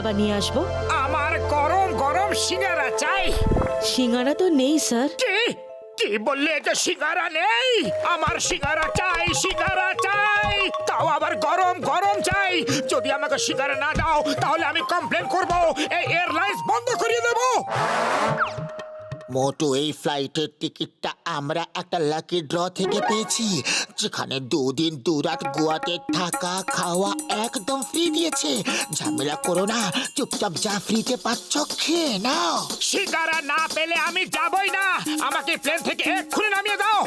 খাবার নিয়ে আসব? আমার গরম গরম সিঙ্গারা চাই। সিঙ্গারা তো নেই স্যার। কি? কি বললে যে সিঙ্গারা নেই? আমার সিঙ্গারা চাই সিঙ্গারা চাই। তাও আবার গরম গরম চাই। যদি আমাকে সিঙ্গারা না দাও তাহলে আমি কমপ্লেন করব। এই এয়ারলাইন্স বন্ধ করিয়ে দেবো। মোটু এই ফ্লাইটের টিকিটটা আমরা একটা লাকি ড্র থেকে পেয়েছি যেখানে দুদিন দুরাত গোয়াতে থাকা খাওয়া একদম ফ্রি দিয়েছে। ঝামেলা করো না চুপচাপ যা ফ্রিতে পাচ্ছ খেয়ে নাও। সিঙ্গারা না পেলে আমি যাবই না। আমাকে প্লেন থেকে এক্ষুনি নামিয়ে দাও।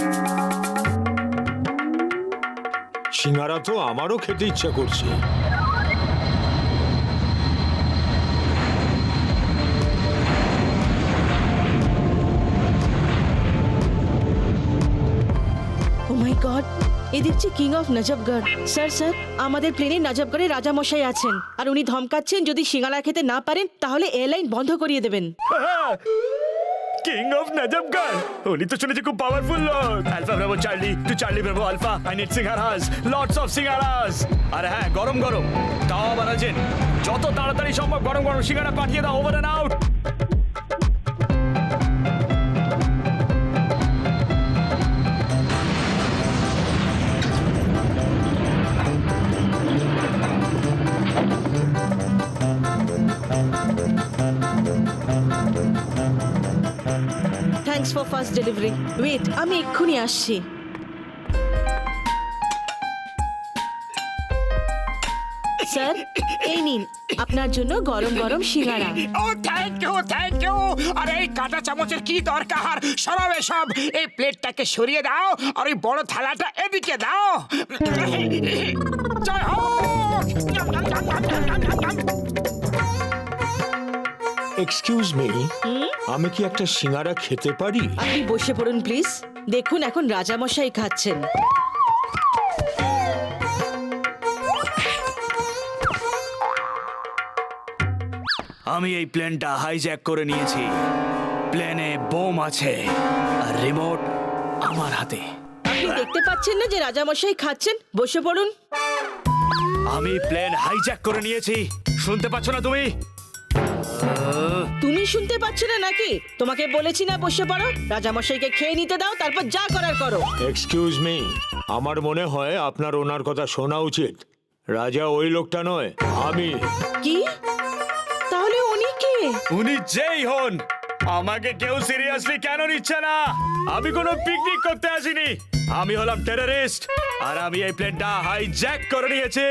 সিঙ্গারা তো আমারও খেতে ইচ্ছা করছে। মাই গড এ দেখছি king of Najafgarh sir sir আমাদের প্লেনে নজবগড়ে রাজামশাই আছেন। আর উনি ধমকাচ্ছেন, যদি সিঙ্গারা খেতে না পারেন, তাহলে এয়ারলাইন বন্ধ করিয়ে দেবেন। কিং অফ নজবগড় উনি তো শুনেছি খুব পাওয়ারফুল লোক। Alpha bravo charlie two charlie bravo alpha I need singaras lots of singaras আরে হ্যাঁ গরম গরম। তাও আবার আছেন যত তাড়াতাড়ি সম্ভব গরম গরম সিঙ্গারা পাঠিয়ে দাও over and out thanks for first delivery wait আমি এক্ষুনি আসছি। স্যার এই নিন, আপনার জন্য গরম গরম সিঙ্গারা। ও থ্যাংক ইউ থ্যাংক ইউ আরে, এই কাঁটা চামচের কি দরকার? সরাও এসব। এই প্লেটটাকে সরিয়ে দাও, আর ওই বড় থালাটা এদিকে দাও। জয় হোক। এক্সকিউজ মি আমি কি একটা সিঙ্গারা খেতে পারি? আপনি বসে পড়ুন প্লিজ দেখুন এখন রাজামশাই খাচ্ছেন। আমি এই প্লেনটা হাইজ্যাক করে নিয়েছি। প্লেনে বোম আছে আর রিমোট আমার হাতে। আপনি দেখতে পাচ্ছেন না যে রাজামশাই খাচ্ছেন? বসে পড়ুন। আমি প্লেন হাইজ্যাক করে নিয়েছি। শুনতে পাচ্ছ না তুমি? তুমি শুনতে পাচ্ছ না নাকি? তোমাকে বলেছি না বসে পড়ো। রাজামশাইকে খেয়ে নিতে দাও তারপর যা করার করো। এক্সকিউজ মি আমার মনে হয় আপনার ওনার কথা শোনা উচিত। রাজা ওই লোকটা নয় আমি। কি? তাহলে উনি কে? উনি যেই হন। আমাকে কেউ সিরিয়াসলি কেন নিচ্ছে না? আমি কোনো পিকনিক করতে আসিনি। আমি হলাম টেররিস্ট আর আমি এই প্লেনটা হাইজ্যাক করে নিয়েছি।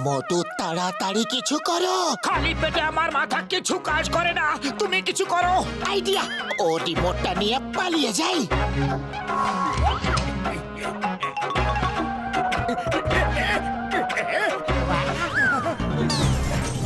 মোটু তাড়াতাড়ি কিছু করো। খালি পেটে আমার মাথা কিছু কাজ করে না। তুমি কিছু করো। আইডিয়া। ও রিমোটটা নিয়ে পালিয়ে যাই।